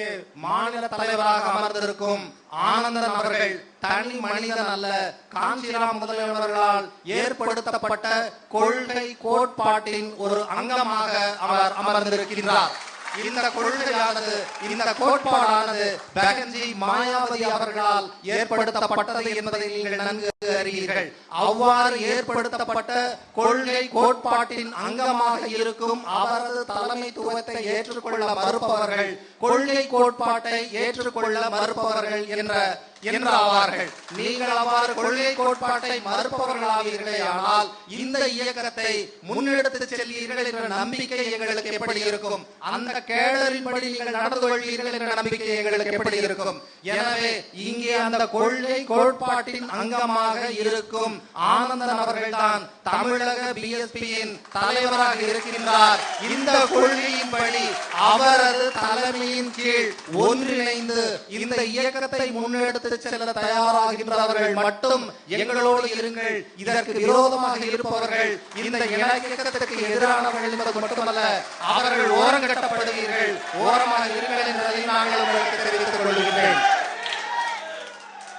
இங்கே மாநில தலைவராக அமர்ந்திருக்கும் ஆனந்தன் அவர்கள் தனி மனிதன் அல்ல. காஞ்சிராம் முதல்வர்களால் ஏற்படுத்தப்பட்ட கொள்கை கோட்பாட்டின் ஒரு அங்கமாக அவர் அமர்ந்திருக்கின்றார். இந்த கொள்கையானது இந்த கோட்பாடானது பெகன்ஜி மாயாவதி அவர்களால் ஏற்படுத்தப்பட்டது என்பதை நீங்கள் நன்கு அறிவீர்கள். அவ்வாறு ஏற்படுத்தப்பட்ட கொள்கை கோட்பாட்டின் அங்கமாக இருக்கும் அவரது தலைமைத்துவத்தை ஏற்றுக்கொள்ள மறுப்பவர்கள் கொள்கை கோட்பாட்டை ஏற்றுக்கொள்ள மறுப்பவர்கள் என்ற என்றாவார்கள். நீங்கள் அவ்வாறு கொள்கை கோட்பாட்டை மறுப்பவர்களாவீர்களே ஆனால் இந்த இயக்கத்தை முன்னெடுத்து செல்வீர்கள் என்ற நம்பிக்கை எங்களுக்கு எப்படி இருக்கும்? அந்த கேடரின்படி நீங்கள் நடந்து கொள்வீர்கள் என்ற நம்பிக்கை எங்களுக்கு எப்படி இருக்கும்? எனவே இங்கே அந்த கொள்கை கோட்பாட்டின் அங்கமாக இருக்கும் ஆனந்தன் அவர்கள்தான் தமிழக பிஎஸ்பியின் தலைவராக இருக்கின்றார். இந்த கொள்கையின்படி அவரது தலைமையின் கீழ் ஒன்றிணைந்து இந்த இயக்கத்தை முன்னெடுத்து எடுத்து செல்ல தயாராகின்றவர்கள் மட்டும் எங்களோடு இருங்கள். இதற்கு விரோதமாக இருப்பவர்கள் இந்த இலக்கியத்திற்கு எதிரானவர்கள் என்பது மட்டுமல்ல அவர்கள் ஓரங்கட்டப்படுவீர்கள் ஓரமாக இருங்கள் என்பதை நாங்கள் உங்களுக்கு தெரிவித்துக் கொள்கிறோம்